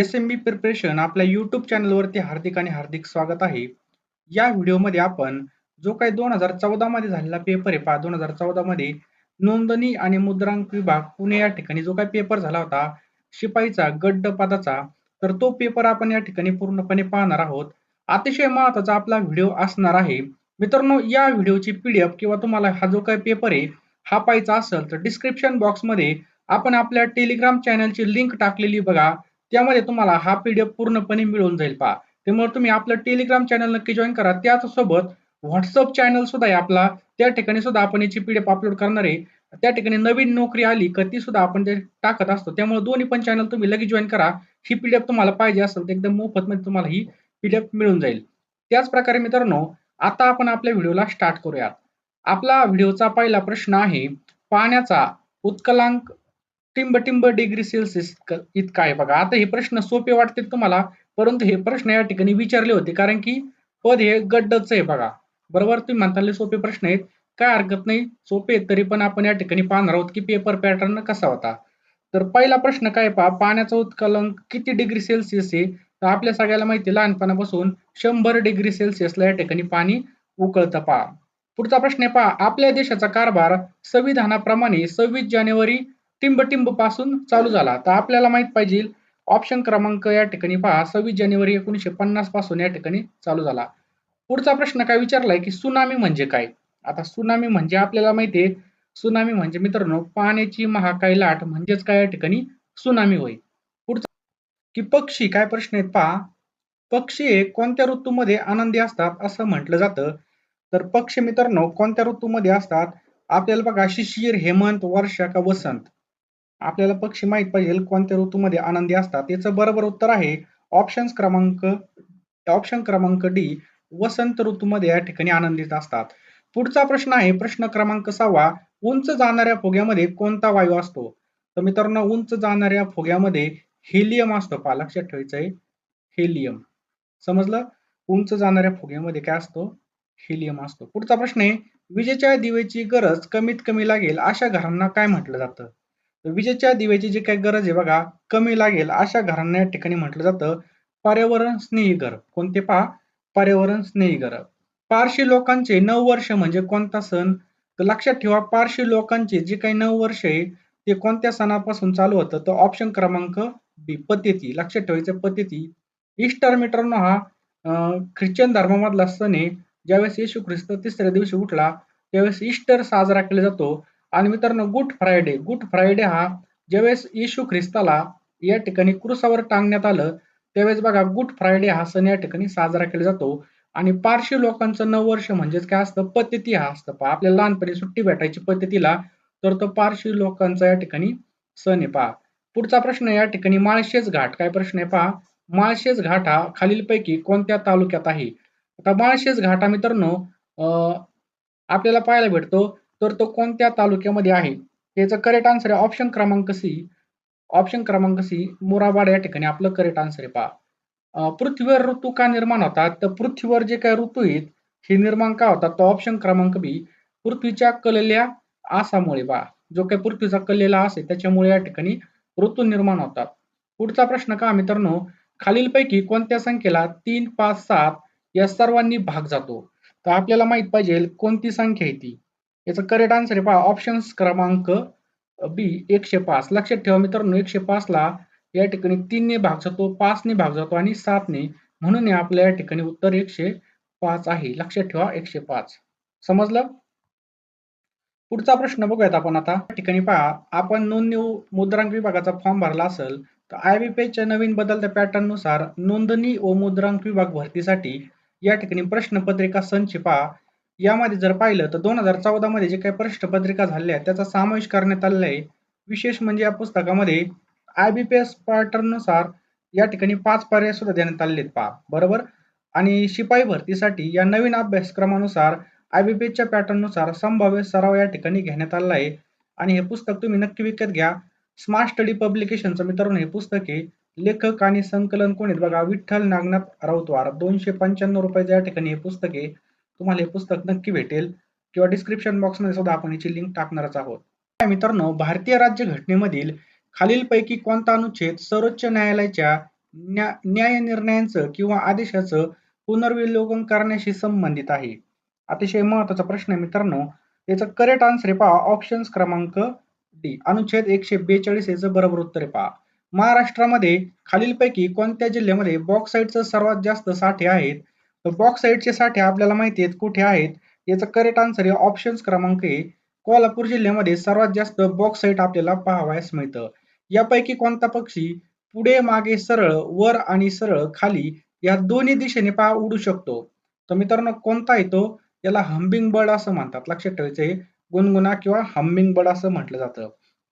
S M B preparation आपल्या YouTube चॅनलवरती हार्दिक आणि हार्दिक स्वागत आहे. या व्हिडिओमध्ये आपण जो काही दोन हजार चौदामध्ये झालेला पेपर आहे पहा दोन हजार चौदामध्ये नोंदणी आणि मुद्रांक विभाग पुणे या ठिकाणी जो काही पेपर झाला होता शिपाईचा गड्ड पदाचा तर तो पेपर आपण या ठिकाणी पूर्णपणे पाहणार आहोत. अतिशय महत्त्वाचा आपला व्हिडिओ असणार आहे. मित्रांनो या व्हिडिओची पीडीएफ किंवा तुम्हाला हा जो काही पेपर आहे हा पाहायचा असेल तर डिस्क्रिप्शन बॉक्समध्ये आपण आपल्या टेलिग्राम चॅनलची लिंक टाकलेली बघा. त्यामध्ये तुम्हाला हा पीडीएफ पूर्णपणे मिळून जाईल पहा. त्यामुळे तुम्ही आपलं टेलिग्राम चॅनल नक्की जॉईन करा. त्याचसोबत व्हॉट्सअप चॅनल सुद्धा आहे आपला. त्या ठिकाणी सुद्धा आपण याची पीडीएफ अपलोड करणार आहे. त्या ठिकाणी नवीन नोकरी आली का ती सुद्धा आपण ते टाकत असतो. त्यामुळे दोन्ही पण चॅनल तुम्ही लगेच जॉईन करा. ही पीडीएफ तुम्हाला पाहिजे असेल तर एकदम मोफत मध्ये तुम्हाला ही पीडीएफ मिळून जाईल. त्याच प्रकारे मित्रांनो आता आपण आपल्या व्हिडिओला स्टार्ट करूयात. आपला व्हिडिओचा पहिला प्रश्न आहे पाण्याचा उत्कलांक टिंब डिग्री सेल्सिअस इतका आहे बघा. आता हे प्रश्न सोपे वाटतील तुम्हाला परंतु हे प्रश्न या ठिकाणी विचारले होते. कारण की पद हे गड्डच आहे बघा. बरोबर? तुम्ही म्हणताले सोपे प्रश्न आहेत. काय हरकत नाही. सोपे तरी पण आपण या ठिकाणी पाहणार आहोत की पेपर पॅटर्न कसा होता. तर पहिला प्रश्न काय पहा. पाण्याचा उत्कलन किती डिग्री सेल्सिअस आहे? तर आपल्या सगळ्याला माहिती लहानपणापासून शंभर डिग्री सेल्सिअसला या ठिकाणी पाणी उकळतं पहा. पुढचा प्रश्न आहे पहा. आपल्या देशाचा कारभार संविधानाप्रमाणे सव्वीस जानेवारी टिंबपासून चालू झाला. तर आपल्याला माहीत पाहिजे ऑप्शन क्रमांक या ठिकाणी पहा. सव्वीस जानेवारी एकोणीसशे पन्नासपासून या ठिकाणी चालू झाला. पुढचा प्रश्न काय विचारलाय की सुनामी म्हणजे काय? आता सुनामी म्हणजे आपल्याला माहितीये सुनामी म्हणजे मित्रांनो पाण्याची महाकाय लाट म्हणजेच काय या ठिकाणी? सुनामी होय. पुढचा की पक्षी काय प्रश्न आहेत पहा. पक्षी हे कोणत्या ऋतूमध्ये आनंदी असतात असं म्हटलं जातं. तर पक्षी मित्रांनो कोणत्या ऋतूमध्ये असतात? आपल्याला बघा शिशिर हेमंत वर्षा का वसंत? आपल्याला पक्षी माहीत पाहिजे कोणत्या ऋतूमध्ये आनंदी असतात याचं बरोबर उत्तर आहे ऑप्शन क्रमांक ऑप्शन क्रमांक डी वसंत ऋतूमध्ये या ठिकाणी आनंदित असतात. पुढचा प्रश्न आहे प्रश्न क्रमांक सहावा उंच जाणाऱ्या फुग्यामध्ये कोणता वायू असतो? तर मित्रांनो उंच जाणाऱ्या फुग्यामध्ये हेलियम असतो पहा लक्षात ठेवायचं आहे हेलियम समजलं? उंच जाणाऱ्या फुग्यामध्ये काय असतो? हेलियम असतो. पुढचा प्रश्न आहे विजेच्या दिवेची गरज कमीत कमी लागेल अशा घरांना काय म्हटलं जातं? विजेच्या दिव्याची जी काही गरज आहे बघा कमी लागेल अशा घरांना या ठिकाणी म्हटलं जातं पर्यावरण स्नेही घर. कोणते पहा? पर्यावरण स्नेही घर. पारशी लोकांचे नऊ वर्ष म्हणजे कोणता सण? तर लक्षात ठेवा पारशी लोकांचे जे काही नऊ वर्ष आहे ते कोणत्या सणापासून चालू होतं? तर ऑप्शन क्रमांक बी पद्धती लक्षात ठेवायचं पद्धती इस्टर मित्रांनो हा ख्रिश्चन धर्मामधला सण आहे. ज्यावेळेस येशू ख्रिस्त तिसऱ्या दिवशी उठला त्यावेळेस इस्टर साजरा केला जातो. आणि मित्रांनो गुड फ्रायडे गुड फ्रायडे हा ज्यावेळेस येशू ख्रिस्ताला या ठिकाणी क्रुसावर टांगण्यात आलं त्यावेळेस बघा गुड फ्रायडे हा सण या ठिकाणी साजरा केला जातो. आणि पारशी लोकांचं नऊ वर्ष म्हणजेच काय असतं? पद्धती हा असतं. पहा आपल्याला लहानपणी सुट्टी भेटायची पद्धतीला तर तो पारशी लोकांचा या ठिकाणी सण आहे. पहा पुढचा प्रश्न या ठिकाणी माळशेज घाट. काय प्रश्न आहे? पहा माळशेज घाट हा खालीलपैकी कोणत्या तालुक्यात आहे? आता माळशेज घाट हा मित्रांनो आपल्याला पाहायला भेटतो तर तो कोणत्या तालुक्यामध्ये आहे? याचं करेक्ट आन्सर आहे ऑप्शन क्रमांक सी. ऑप्शन क्रमांक सी मुराबाड या ठिकाणी. आपलं करेक्ट आन्सर आहे पहा. पृथ्वीवर ऋतू का निर्माण होतात? तर पृथ्वीवर जे काही ऋतू आहेत हे निर्माण का होतात? तो ऑप्शन क्रमांक बी पृथ्वीच्या कललेल्या आसामुळे बा जो काही पृथ्वीचा कललेला असे त्याच्यामुळे या ठिकाणी ऋतू निर्माण होतात. पुढचा प्रश्न का मित्रांनो? खालीलपैकी कोणत्या संख्येला तीन पाच सात या सर्वांनी भाग जातो? तर आपल्याला माहीत पाहिजे कोणती संख्या आहे ती? याचा करेक्ट आन्सर आहे. पहा ऑप्शन क्रमांक बी एकशे पाच. लक्षात ठेवा मित्रांनो एकशे पाचला या ठिकाणी तीनने भाग जातो पाचने भाग जातो आणि सातने. म्हणून आपल्या या ठिकाणी उत्तर एकशे पाच आहे. लक्षात ठेवा एकशे पाच. समजलं? पुढचा प्रश्न बघूयात आपण आता. या ठिकाणी पहा आपण नोंदणी मुद्रांक विभागाचा फॉर्म भरला असेल तर आय बी च्या नवीन बदलत्या पॅटर्ननुसार नोंदणी व मुद्रांक विभाग भरतीसाठी या ठिकाणी प्रश्नपत्रिका संच पहा यामध्ये जर पाहिलं तर दोन हजार चौदा मध्ये जे काही प्रश्नपत्रिका झाल्या आहेत त्याचा समावेश करण्यात आलेला आहे. विशेष म्हणजे या पुस्तकामध्ये आय बी पी एस पॅटर्ननुसार या ठिकाणी पाच पर्याय सुद्धा देण्यात आलेले आहेत पहा. बरोबर? आणि शिपाई भरतीसाठी या नवीन अभ्यासक्रमानुसार आय बी पी एसच्या पॅटर्ननुसार संभाव्य सराव या ठिकाणी घेण्यात आलेला आहे. आणि हे पुस्तक तुम्ही नक्की विकत घ्या. स्मार्ट स्टडी पब्लिकेशनचं मित्रांनो हे पुस्तक आहे. लेखक आणि संकलन कोण आहेत बघा? विठ्ठल नागनाथ राऊतवार दोनशे पंच्याण्णव रुपयाचं या ठिकाणी हे पुस्तक आहे. तुम्हाला हे पुस्तक नक्की भेटेल. किंवा डिस्क्रिप्शन बॉक्समध्ये सुद्धा आपण याची लिंक टाकणारच आहोत. मित्रांनो भारतीय राज्य घटनेमधील खालीलपैकी कोणता अनुच्छेद सर्वोच्च न्यायालयाच्या न्या न्याय निर्णयांचं किंवा आदेशाचं पुनर्विलोकन करण्याशी संबंधित आहे? अतिशय महत्त्वाचा प्रश्न आहे मित्रांनो. याचा करेक्ट आन्सर आहे पहा ऑप्शन्स क्रमांक डी अनुच्छेद एकशे बेचाळीस याचं बरोबर उत्तर आहे पहा. महाराष्ट्रामध्ये खालीलपैकी कोणत्या जिल्ह्यामध्ये बॉक्साईटचं सर्वात जास्त साठे आहेत? तर बॉक्साईटचे साठे आपल्याला माहिती आहेत कुठे आहेत. याचं करेक्ट आन्सर आहे ऑप्शन्स क्रमांक आहे कोल्हापूर जिल्ह्यामध्ये सर्वात जास्त बॉक्साईट आपल्याला पाहावयास मिळतं. यापैकी कोणता पक्षी पुढे मागे सरळ वर आणि सरळ खाली या दोन्ही दिशेने पहा उडू शकतो. तर मित्रांनो कोणता येतो याला हम्बिंग बर्ड असं म्हणतात. लक्षात ठेवायचे गुणगुणा किंवा हम्बिंग बर्ड असं म्हटलं जातं.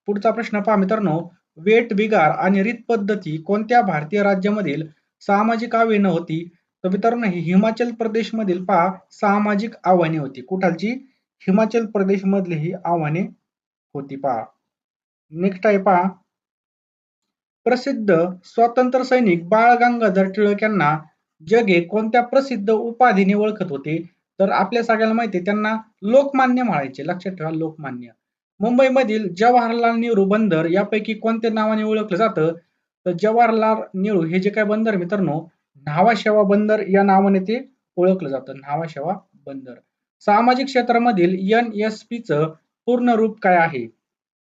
पुढचा प्रश्न पहा मित्रांनो. वेट बिगार आणि रीत पद्धती कोणत्या भारतीय राज्यामधील सामाजिक आव्हानं होती? तर मित्रांनो हिमाचल प्रदेश मधील पहा सामाजिक आव्हाने होती. कुठालची? हिमाचल प्रदेश मधली ही आव्हाने होती पहा. नेक्स्ट आहे पहा. प्रसिद्ध स्वातंत्र्य सैनिक बाळ गंगाधर टिळक यांना जगे कोणत्या प्रसिद्ध उपाधीने ओळखत होते? तर आपल्या सगळ्याला माहिती त्यांना लोकमान्य म्हणायचे. लक्षात ठेवा लोकमान्य. मुंबईमधील जवाहरलाल नेहरू बंदर यापैकी कोणत्या नावाने ओळखलं जातं? तर जवाहरलाल नेहरू हे जे काय बंदर मित्रांनो न्हावाशेवा बंदर या नावाने ते ओळखलं जातं. न्हावाशेवा बंदर. सामाजिक क्षेत्रामधील एन एस च पूर्ण रूप काय आहे?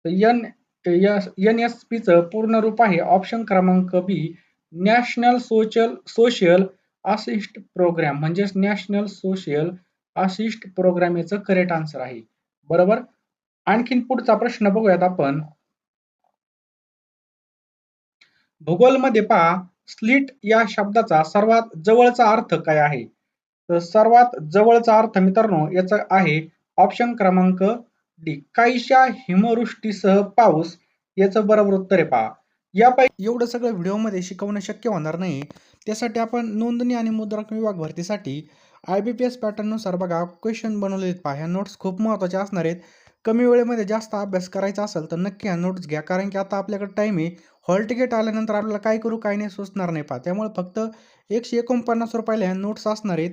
एन एन एस पीचं पूर्ण रूप आहे ऑप्शन क्रमांक B national social social assist programme म्हणजेच नॅशनल सोशल असिस्ट प्रोग्राम याचं करेक्ट आन्सर आहे. बरोबर? आणखीन पुढचा प्रश्न बघूयात आपण. भूगोलमध्ये पहा स्लिट या शब्दाचा सर्वात जवळचा अर्थ काय आहे? तर सर्वात जवळचा अर्थ मित्रांनो याचा आहे ऑप्शन क्रमांक डी काहीशा हिमवृष्टीसह पाऊस याचं बरोबर उत्तर आहे पहा. यापैकी एवढं सगळं व्हिडिओमध्ये शिकवणं शक्य होणार नाही. त्यासाठी आपण नोंदणी आणि मुद्रांक विभाग भरतीसाठी आय बी पी एस पॅटर्ननुसार बघा क्वेश्चन बनवलेत पहा. ह्या नोट्स खूप महत्त्वाचे असणार आहेत. कमी वेळेमध्ये जास्त अभ्यास करायचा असेल तर नक्की ह्या नोट्स घ्या. कारण की आता आपल्याकडे टाईम आहे. हॉल तिकीट आल्यानंतर आपल्याला काय करू काय नाही सुचणार नाही पहा. त्यामुळे फक्त एकशे एकोणपन्नास रुपयाला ह्या नोट्स असणार आहेत.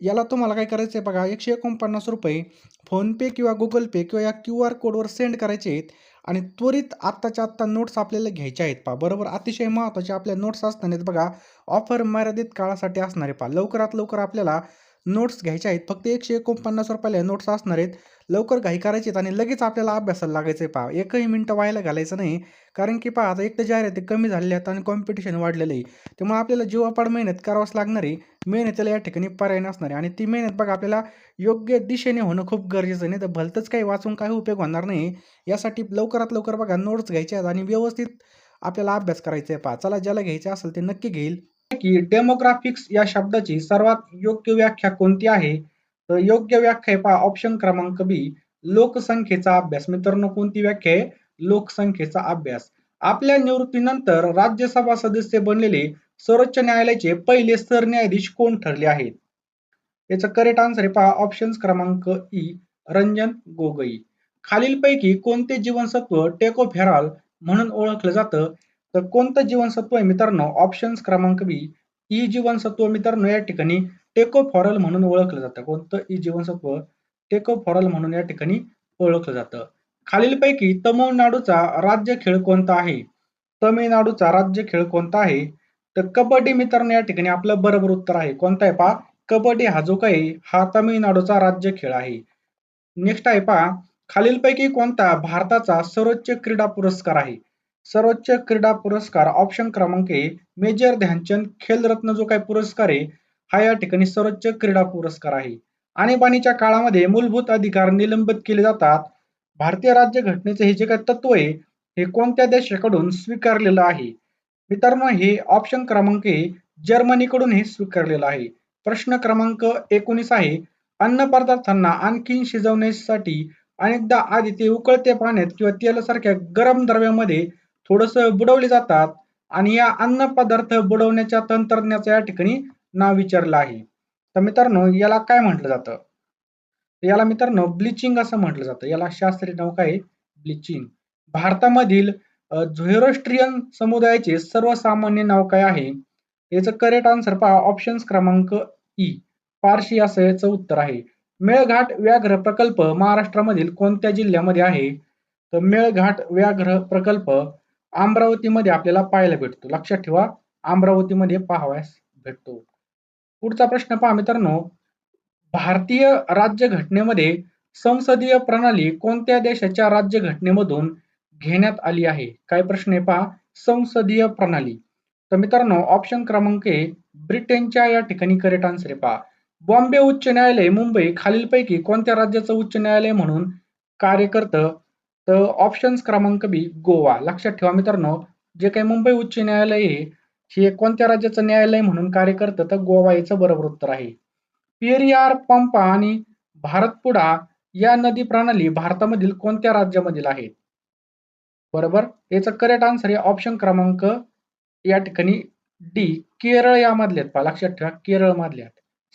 याला तुम्हाला काय करायचं आहे बघा एकशे एकोणपन्नास रुपये फोनपे किंवा गुगल पे किंवा या क्यू आर कोडवर सेंड करायचे आहेत आणि त्वरित आत्ताच्या आत्ता नोट्स आपल्याला घ्यायच्या आहेत पहा. बरोबर अतिशय महत्त्वाचे आपल्या नोट्स असणार बघा ऑफर मर्यादित काळासाठी असणारे पा पहा. लवकरात लवकर आपल्याला नोट्स घ्यायचे आहेत. फक्त एकशे एकोणपन्नास रुपयाला नोट्स असणार आहेत. लवकर घाई करायची आणि लगेच आपल्याला अभ्यासाला लागायचं आहे पहा. एकही मिनटं व्हायला घालायचं नाही. कारण की पहा आता एक तर जाहिराती कमी झालेल्या आहेत आणि कॉम्पिटिशन वाढलेलं आहे. त्यामुळे आपल्याला जीवापाड मेहनत करावंच लागणार आहे. मेहनतीला या ठिकाणी पर्याय नसणार आहे. आणि ती मेहनत बघा आपल्याला योग्य दिशेने होणं खूप गरजेचं नाही तर भलतंच काही वाचून काही उपयोग होणार नाही. यासाठी लवकरात लवकर बघा नोट्स घ्यायचे आहेत आणि व्यवस्थित आपल्याला अभ्यास करायचा आहे पहा. चला ज्याला घ्यायचं असेल ते नक्की घेईल. की डेमोग्राफिक्स या शब्दाची सर्वात योग्य व्याख्या कोणती आहे? तर योग्य व्याख्या पहा ऑप्शन क्रमांक बी लोकसंख्येचा अभ्यास. मित्रांनो कोणती व्याख्या आहे? लोकसंख्येचा अभ्यास. आपल्या निवृत्तीनंतर राज्यसभा सदस्य बनलेले सर्वोच्च न्यायालयाचे पहिले सरन्यायाधीश कोण ठरले आहेत? याचा करेक्ट आन्सर आहे पहा ऑप्शन क्रमांक ई रंजन गोगोई. खालीलपैकी कोणते जीवनसत्व टेकोफेरॉल म्हणून ओळखलं जातं? तर कोणतं जीवनसत्व आहे मित्रांनो? ऑप्शन क्रमांक बी ई जीवनसत्व मित्रांनो या ठिकाणी टेकोफॉरल म्हणून ओळखलं जातं. कोणतं ई जीवनसत्व टेकोफॉरल म्हणून या ठिकाणी ओळखलं जातं? खालीलपैकी तमिळनाडूचा राज्य खेळ कोणता आहे? तमिळनाडूचा राज्य खेळ कोणता आहे? तर कबड्डी मित्रांनो या ठिकाणी आपलं बरोबर उत्तर आहे. कोणता आहे पहा? कबड्डी हा जो काही हा तमिळनाडूचा राज्य खेळ आहे. नेक्स्ट आहे पहा. खालीलपैकी कोणता भारताचा सर्वोच्च क्रीडा पुरस्कार आहे? सर्वोच्च क्रीडा पुरस्कार ऑप्शन क्रमांक ए मेजर ध्यानचंद खेलरत्न जो काही पुरस्कार आहे हा या ठिकाणी सर्वोच्च क्रीडा पुरस्कार आहे. आणीबाणीच्या काळामध्ये मूलभूत अधिकार निलंबित केले जातात. भारतीय राज्य घटनेचे हे जे काही तत्व आहे हे कोणत्या देशाकडून स्वीकारलेलं आहे? मित्रांनो हे ऑप्शन क्रमांक ए जर्मनीकडून हे स्वीकारलेलं आहे. प्रश्न क्रमांक एकोणीस आहे. अन्न पदार्थांना आणखी शिजवण्यासाठी अनेकदा आधी ते उकळते पाण्यात किंवा तेलासारख्या गरम द्रव्यामध्ये थोडस बुडवले जातात आणि या अन्न पदार्थ बुडवण्याच्या तंत्रज्ञाचं या ठिकाणी नाव विचारलं आहे. तर मित्रांनो याला काय म्हटलं जातं? याला मित्रांनो ब्लिचिंग असं म्हटलं जातं. याला शास्त्रीय नाव काय? ब्लिचिंग. भारतामधील झोरोस्ट्रियन समुदायाचे सर्वसामान्य नाव काय आहे? याचं करेक्ट आन्सर पहा. ऑप्शन क्रमांक ई पारशी असं याचं उत्तर आहे. मेळघाट व्याघ्र प्रकल्प महाराष्ट्रामधील कोणत्या जिल्ह्यामध्ये आहे? तर मेळघाट व्याघ्र प्रकल्प अमरावतीमध्ये आपल्याला पाहायला भेटतो. लक्षात ठेवा अमरावतीमध्ये पाहावयास भेटतो. पुढचा प्रश्न पहा मित्रांनो. भारतीय राज्यघटनेमध्ये संसदीय प्रणाली कोणत्या देशाच्या राज्यघटनेमधून घेण्यात आली आहे? काय प्रश्न आहे पहा. संसदीय प्रणाली. तर मित्रांनो ऑप्शन क्रमांक ए ब्रिटनच्या या ठिकाणी करेक्ट आन्सर आहे पहा. बॉम्बे उच्च न्यायालय मुंबई खालीलपैकी कोणत्या राज्याचं उच्च न्यायालय म्हणून कार्य करतं तर ऑप्शन्स क्रमांक बी गोवा. लक्षात ठेवा मित्रांनो जे काही मुंबई उच्च न्यायालय आहे हे कोणत्या राज्याचं न्यायालय म्हणून कार्य करतं? तर गोवा याचं बरोबर उत्तर आहे. पेरियार पंपा आणि भारतपुडा या नदी प्रणाली भारतामधील कोणत्या राज्यामधील आहेत? बरोबर? याचं करेक्ट आन्सर आहे ऑप्शन क्रमांक या ठिकाणी डी केरळ यामधले आहेत लक्षात ठेवा केरळ मधले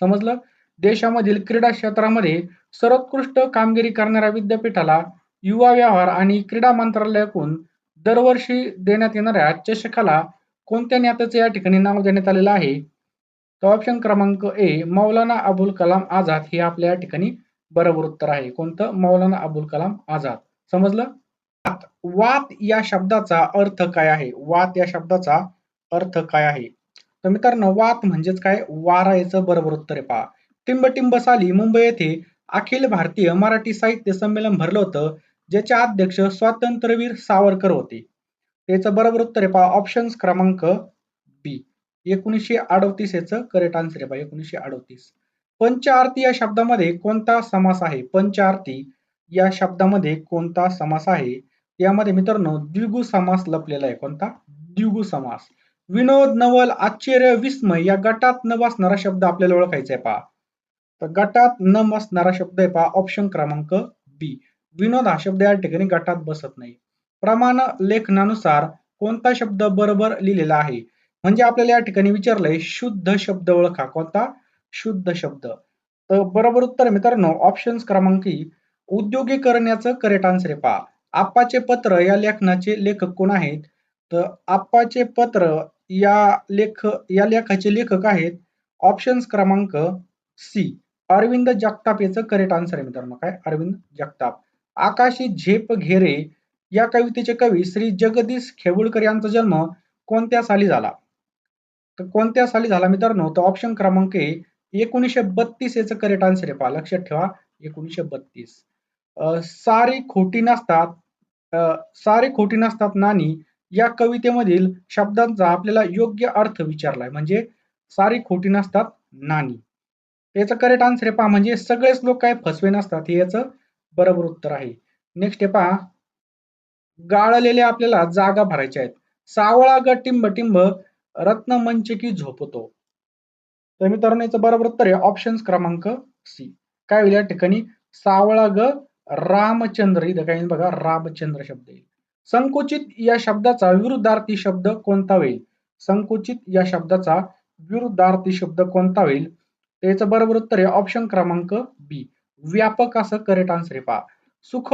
समजलं? देशामधील क्रीडा क्षेत्रामध्ये सर्वोत्कृष्ट कामगिरी करणाऱ्या विद्यापीठाला युवा व्यवहार आणि क्रीडा मंत्रालयाकडून दरवर्षी देण्यात येणाऱ्या चषकाला कोणत्या नेत्याचे या ठिकाणी नाव देण्यात आलेलं आहे? तर ऑप्शन क्रमांक ए मौलाना अबुल कलाम आझाद हे आपल्या या ठिकाणी बरोबर उत्तर आहे. कोणतं? मौलाना अबुल कलाम आझाद. समजलं? वात या शब्दाचा अर्थ काय आहे? वात या शब्दाचा अर्थ काय आहे? तर मित्रांनो वात म्हणजेच काय? वारा याचं बरोबर उत्तर आहे पहा. टिंब साली मुंबई येथे अखिल भारतीय मराठी साहित्य संमेलन भरलं होतं. ज्याचे अध्यक्ष स्वातंत्र्यवीर सावरकर होते. त्याचं बरोबर उत्तर आहे पहा ऑप्शन क्रमांक बी एकोणीसशे अडतीस याचं करेक्ट आन्सर आहे पहा एकोणीसशे अडतीस. पंचारती या शब्दामध्ये कोणता समास आहे? पंचारती या शब्दामध्ये कोणता समास आहे? यामध्ये मित्रांनो द्विगु समास लपलेला आहे. कोणता? द्विगु समास. विनोद नवल आश्चर्य विस्मय या गटात न बसणारा शब्द आपल्याला ओळखायचा आहे पहा. तर गटात न बसणारा शब्द आहे पहा ऑप्शन क्रमांक बी विनोद हा शब्द या ठिकाणी गटात बसत नाही. प्रमाण लेखनानुसार कोणता शब्द बरोबर लिहिलेला आहे? म्हणजे आपल्याला या ठिकाणी विचारलंय शुद्ध शब्द ओळखा. कोणता? शुद्ध शब्द. तर बरोबर उत्तर मित्रांनो ऑप्शन क्रमांक उद्योगीकरण याचं करेक्ट आन्सर आहे. पहा. आप्पाचे पत्र या लेखनाचे लेखक कोण आहेत? तर आप्पाचे पत्र या लेख या लेखाचे लेखक आहेत. ऑप्शन क्रमांक सी. अरविंद जगताप याचं करेक्ट आन्सर आहे मित्रांनो. काय? अरविंद जगताप. आकाशी झेप घेरे या कवितेचे कवी श्री जगदीश खेबुळकर यांचा जन्म कोणत्या साली झाला? तर कोणत्या साली झाला मित्रांनो? तर ऑप्शन क्रमांक एकोणीसशे बत्तीस याचं करेक्ट आन्सर आहे पहा. लक्षात ठेवा. एकोणीसशे बत्तीस. सारी खोटी नसतात सारे खोटी नसतात नानी या कवितेमधील शब्दांचा आपल्याला योग्य अर्थ विचारलाय. म्हणजे सारी खोटी नसतात नानी याचं करेक्ट आन्सर आहे पहा. म्हणजे सगळेच लोक काय फसवे नसतात हे याचं बरोबर उत्तर आहे. नेक्स्ट आहे पहा. गाळलेले आपल्याला जागा भरायच्या आहेत. सावळा ग टिंब टिंब रत्न मंच की झोपतो. तर मित्रांनो याचं बरोबर उत्तर आहे ऑप्शन क्रमांक सी काय होईल या ठिकाणी? सावळा ग रामचंद्र. इथं काय बघा रामचंद्र शब्द येईल. संकुचित या शब्दाचा विरुद्धार्थी शब्द कोणता होईल? संकुचित या शब्दाचा विरुद्धार्थी शब्द कोणता होईल? त्याचं बरोबर उत्तर आहे ऑप्शन क्रमांक बी व्यापक असं करेक्ट आन्सर आहे पहा सुख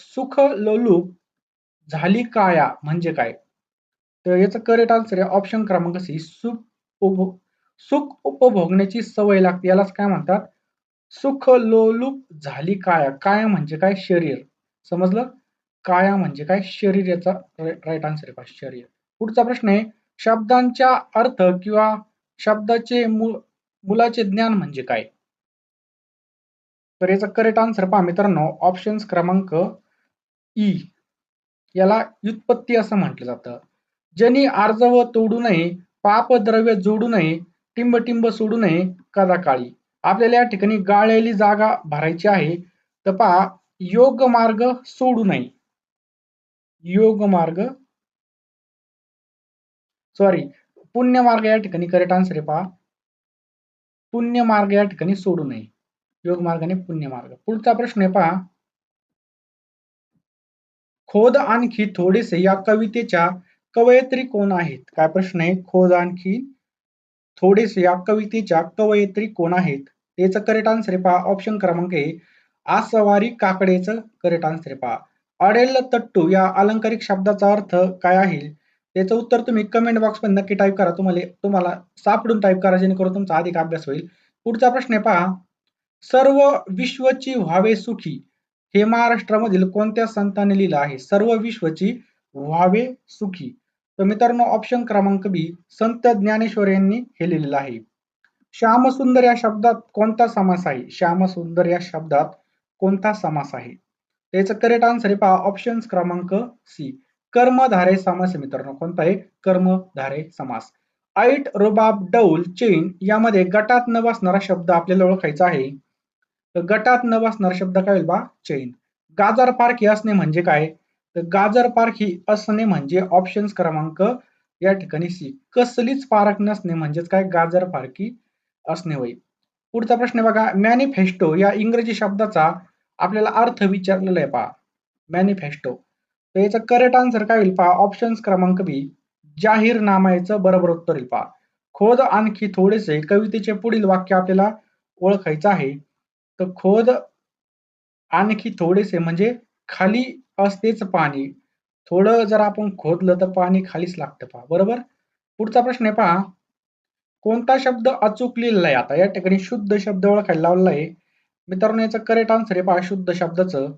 सुख लोलूप झाली काया म्हणजे काय? तर याचं करेक्ट आन्सर आहे ऑप्शन क्रमांक सी सुख सुख उपभोगण्याची सवय लागते. यालाच काय म्हणतात? सुख लोलूप झाली काया. काया म्हणजे काय? शरीर. समजलं? काया म्हणजे काय? शरीर याचा राईट आन्सर आहे शरीर. पुढचा प्रश्न आहे शब्दांच्या अर्थ किंवा शब्दाचे मुलाचे ज्ञान म्हणजे काय? तर याचा करेक्ट आन्सर पहा मित्रांनो ऑप्शन्स क्रमांक ई याला व्युत्पत्ती असं म्हटलं जातं. जनी आर्जव तोडू नये पाप द्रव्य जोडू नये टिंब टिंब सोडू नये कदा काळी. आपल्याला या ठिकाणी गाळलेली जागा भरायची आहे. तर पहा योग मार्ग सोडू नये. योग मार्ग सॉरी पुण्य मार्ग या ठिकाणी करेक्ट आन्सर आहे पहा. पुण्य मार्ग या ठिकाणी सोडू नये. योग मार्गाने पुण्य मार्ग पुढचा प्रश्न आहे पहा. खोद आणखी थोडेसे या कवितेच्या कवयित्री कोण आहेत? काय प्रश्न आहे? खोद आणखी थोडेसे या कवितेच्या कवयित्री कोण आहेत? याचं करेक्ट आन्सर आहे पहा. ऑप्शन क्रमांक आहे आसवारी काकडेचं करेक्ट आन्सर आहे पहा. अडेल तट्टू या अलंकारिक शब्दाचा अर्थ काय आहे? त्याचं उत्तर तुम्ही कमेंट बॉक्समध्ये नक्की टाईप करा. तुम्हाला तुम्हाला सापडून टाईप करा जेणेकरून तुमचा अधिक अभ्यास होईल. पुढचा प्रश्न आहे पहा. सर्व विश्वची व्हावे सुखी. हे महाराष्ट्रामधील कोणत्या संतांनी लिहिलं आहे? सर्व विश्वची व्हावे सुखी. तर मित्रांनो ऑप्शन क्रमांक बी संत ज्ञानेश्वर यांनी हे लिहिलेलं आहे. श्यामसुंदर या शब्दात कोणता समास आहे? श्यामसुंदर या शब्दात कोणता समास आहे? त्याचं करेक्ट आन्सर आहे पहा ऑप्शन क्रमांक सी कर्मधारे समास आहे मित्रांनो. कोणता आहे? कर्मधारे समास. ऐट रुबाब डौल चेन यामध्ये गटात न बसणारा शब्द आपल्याला ओळखायचा आहे. तर गटात न बसणारा शब्द काय होईल बा? चैन गाजर पारखी असणे म्हणजे काय? तर गाजर ही असणे म्हणजे ऑप्शन्स क्रमांक या ठिकाणी सी कसलीच पार्क नसणे म्हणजेच काय? गाजर पारखी असणे होय. पुढचा प्रश्न बघा. मॅनिफेस्टो या इंग्रजी शब्दाचा आपल्याला अर्थ विचारलेला आहे पहा. मॅनिफेस्टो तर याचं करेक्ट आन्सर काय होईल पहा? ऑप्शन क्रमांक बी जाहीरनामा बरोबर उत्तर येईल पहा. खोद आणखी थोडेसे कवितेचे पुढील वाक्य आपल्याला ओळखायचं आहे. तर खोद आणखी थोडेसे म्हणजे खाली असतेच पाणी. थोडं जर आपण खोदलं तर पाणी खालीच लागतं पहा. बरोबर? पुढचा प्रश्न आहे पहा. कोणता शब्द अचूक लिहिलेला आहे? आता या ठिकाणी शुद्ध शब्द ओळखायला लावलेला आहे. मित्रांनो याचं करेक्ट आन्सर आहे पहा शुद्ध शब्दाचं.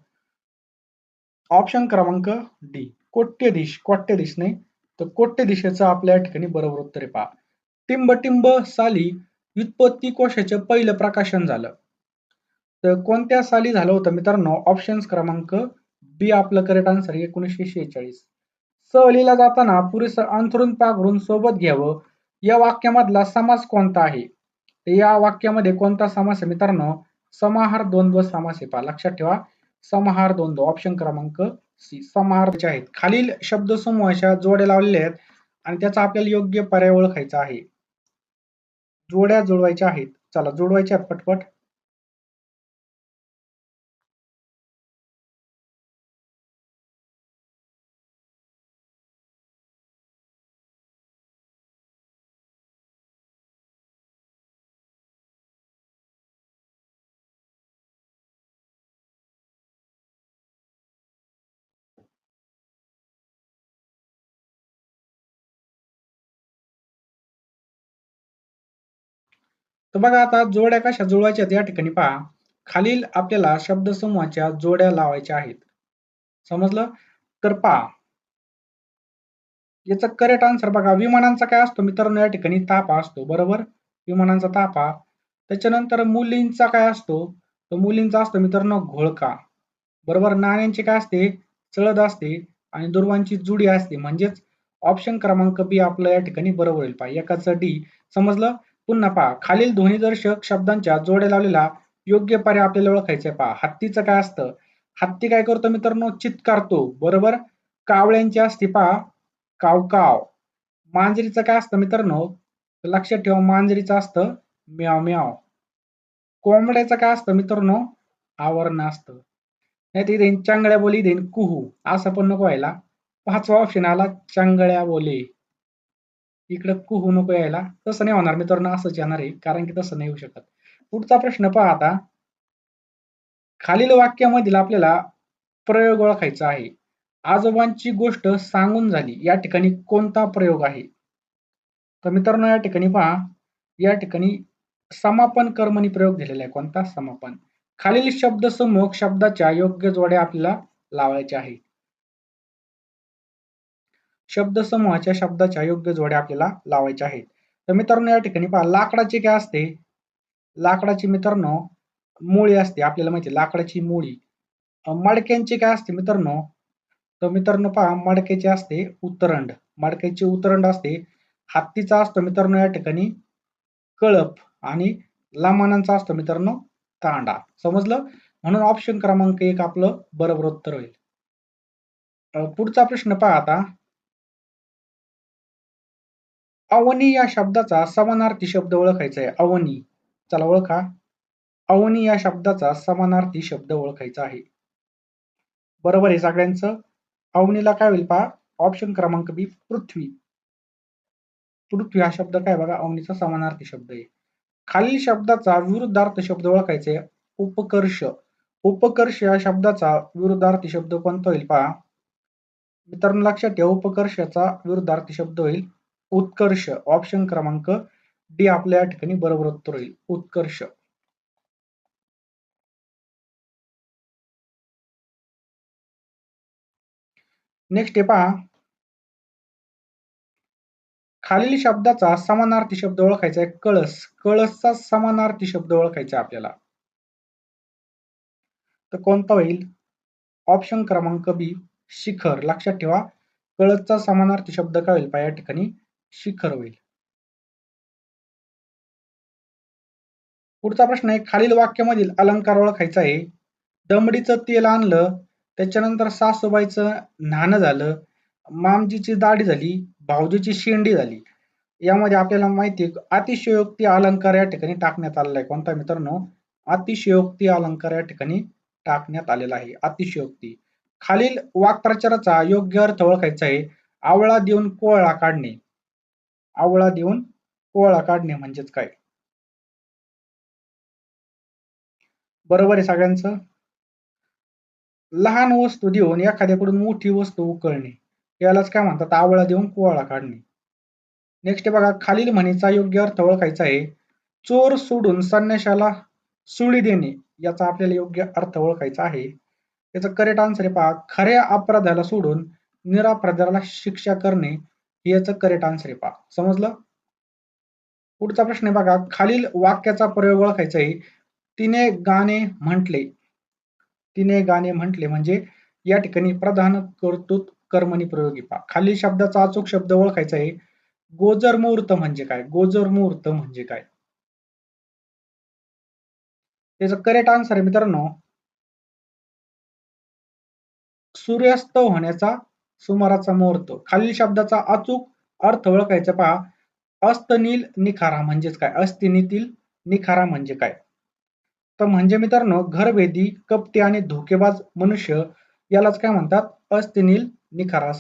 ऑप्शन क्रमांक डी कोट्यदिश कोट्यदिश नाही. तर कोट्यधीशाचं आपल्या ठिकाणी बरोबर उत्तर आहे पहा. टिंब टिंब साली व्युत्पत्ती कोशाचं पहिलं प्रकाशन झालं. तर कोणत्या साली झालं होतं मित्रांनो? ऑप्शन क्रमांक बी आपलं करेक्ट आन्सर एकोणीसशे शेहेचाळीस. सहलीला जाताना पुरेसं अंथरून पाघरून सोबत घ्यावं. या वाक्यामधला समास कोणता आहे? या वाक्यामध्ये कोणता समास आहे मित्रांनो? समाहार द्वंद्व समास आहे पहा लक्षात ठेवा. समाहार द्वंद्व ऑप्शन क्रमांक सी समाहार आहेत खालील शब्द समूहाच्या जोड्या लावलेल्या आहेत आणि त्याचा आपल्याला योग्य पर्याय ओळखायचा आहे. जोड्या जोडवायच्या आहेत. चला जोडवायच्या पटपट. तर बघा आता जोड्या कशा जुळवायच्या या ठिकाणी पहा. खालील आपल्याला शब्दसमूहाच्या जोड्या लावायच्या आहेत. समजलं? तर पहा. याचा करेक्ट आन्सर बघा. विमानांचा काय असतो मित्रांनो? या ठिकाणी तापा असतो. बरोबर? विमानांचा तापा त्याच्यानंतर मुलींचा काय असतो? तर मुलींचा असतो मित्रांनो घोळका. बरोबर? नाण्यांची काय असते? चळद असते आणि दुर्वांची जुडी असते. म्हणजेच ऑप्शन क्रमांक बी आपलं या ठिकाणी बरोबर होईल. पहा. एकाचं डी समजलं? पुन्हा पहा खालील ध्वनिदर्शक शब्दांच्या जोड्या लावलेला योग्य पर्याय आपल्याला ओळखायचा पहा. हत्तीचं काय असतं? हत्ती काय करतो मित्रांनो? चितकारतो. बरोबर? कावळ्यांची असते पहा काव काव मांजरीचं काय असतं मित्रांनो? लक्षात ठेवा मांजरीचं असतं म्याव म्याव. कोंबड्याचं काय असतं मित्रांनो? आवरण असतं. नाही देईन चांगल्या बोली देईन कुहू. असं पण नको व्हायला. पाचवा ऑप्शन आला चांगळ्या बोले. इकडं कुहू नको यायला. तसं नाही होणार. मित्रांनो असंच येणार आहे. कारण की तसं नाही होऊ शकत. पुढचा प्रश्न पहा आता. खालील वाक्यामधील आपल्याला प्रयोग ओळखायचा आहे. आजोबांची गोष्ट सांगून झाली. या ठिकाणी कोणता प्रयोग आहे? तर मित्रांनो या ठिकाणी पहा. या ठिकाणी समापन कर्मणी प्रयोग दिलेला आहे. कोणता? समापन. खालील शब्द समूह शब्दाच्या योग्य जोड्या आपल्याला लावायच्या आहेत शब्दसमूहाच्या शब्दाच्या योग्य जोड्या आपल्याला लावायच्या आहेत. तर मित्रांनो या ठिकाणी पहा लाकडाची काय असते? लाकडाची मित्रांनो मुळी असते आपल्याला माहिती लाकडाची मुळी. मडक्यांची काय असते मित्रांनो? तर मित्रांनो पहा मडक्याची असते उतरंड. मडक्याची उतरंड असते. हत्तीचा असतो मित्रांनो या ठिकाणी कळप आणि लामानांचा असतो मित्रांनो तांडा. समजलं? म्हणून ऑप्शन क्रमांक एक आपलं बरोबर उत्तर होईल. पुढचा प्रश्न पहा आता. अवनी या शब्दाचा समानार्थी शब्द ओळखायचा आहे. अवनी. चला ओळखा. अवनी या शब्दाचा समानार्थी शब्द ओळखायचा आहे. बरोबर आहे सगळ्यांचं? अवनीला काय होईल पहा? ऑप्शन क्रमांक बी पृथ्वी. पृथ्वी हा शब्द काय बघा? अवनीचा समानार्थी शब्द आहे. खालील शब्दाचा विरुद्धार्थ शब्द ओळखायचा आहे. उपकर्ष. उपकर्ष या शब्दाचा विरुद्धार्थी शब्द कोणता होईल पहा? मित्रांनो लक्षात ठेवा. उपकर्षाचा विरुद्धार्थी शब्द होईल उत्कर्ष ऑप्शन क्रमांक डी आपल्या ठिकाणी बरोबर उत्तर होईल. उत्कर्ष. नेक्स्ट हे पहा. खालील शब्दाचा समानार्थी शब्द ओळखायचा आहे कळस. कळसचा समानार्थी शब्द ओळखायचा आपल्याला. तर कोणता होईल? ऑप्शन क्रमांक बी शिखर. लक्षात ठेवा. कळसचा समानार्थी शब्द काय होईल? या ठिकाणी शिखर होईल. पुढचा प्रश्न आहे खालील वाक्यामधील अलंकार ओळखायचा आहे. दमडीचं तेल आणलं त्याच्यानंतर सासूबाईचं नाणं झालं मामजीची दाढी झाली भाऊजीची शेंडी झाली. यामध्ये आपल्याला माहिती अतिशयोक्ती अलंकार या ठिकाणी टाकण्यात आलेला आहे. कोणता मित्रांनो? अतिशयोक्ती अलंकार या ठिकाणी टाकण्यात आलेला आहे. अतिशयोक्ती. खालील वाक्प्रचाराचा योग्य अर्थ ओळखायचा आहे. आवळा देऊन कोळा काढणे. आवळा देऊन कोवळा काढणे म्हणजेच काय? बरोबर आहे सगळ्यांचं? लहान वस्तू देऊन एखाद्याकडून मोठी वस्तू उकळणे. यालाच काय म्हणतात? आवळा देऊन कुवाळा काढणे. नेक्स्ट बघा खालील म्हणीचा योग्य अर्थ ओळखायचा आहे. चोर सोडून संन्याशाला सुळी देणे याचा आपल्याला योग्य अर्थ ओळखायचा आहे. याचा करेक्ट आन्सर आहे पहा खऱ्या अपराधाला सोडून निरापराधाला शिक्षा करणे याचं करेक्ट आन्सर आहे पहा. समजलं? पुढचा प्रश्न आहे बघा. खालील वाक्याचा प्रयोग ओळखायचा आहे. तिने गाणे म्हटले. तिने गाणे म्हटले म्हणजे या ठिकाणी प्रधान कर्तृत कर्मणी प्रयोगी पा खालील शब्दाचा अचूक शब्द ओळखायचा आहे. गोजर मुहूर्त म्हणजे काय? गोजर मुहूर्त म्हणजे काय? त्याचं करेक्ट आन्सर आहे मित्रांनो. सूर्यास्त होण्याचा सुमाराचा मुहूर्त. खालील शब्दाचा अचूक अर्थ ओळखायचा पहा. अस्तनील निखारा म्हणजेच काय? अस्तिनीतील निखारा म्हणजे काय? तर म्हणजे मित्रांनो घरभेदी कपटी आणि धोकेबाज मनुष्य यालाच काय म्हणतात? अस्तिनील निखारा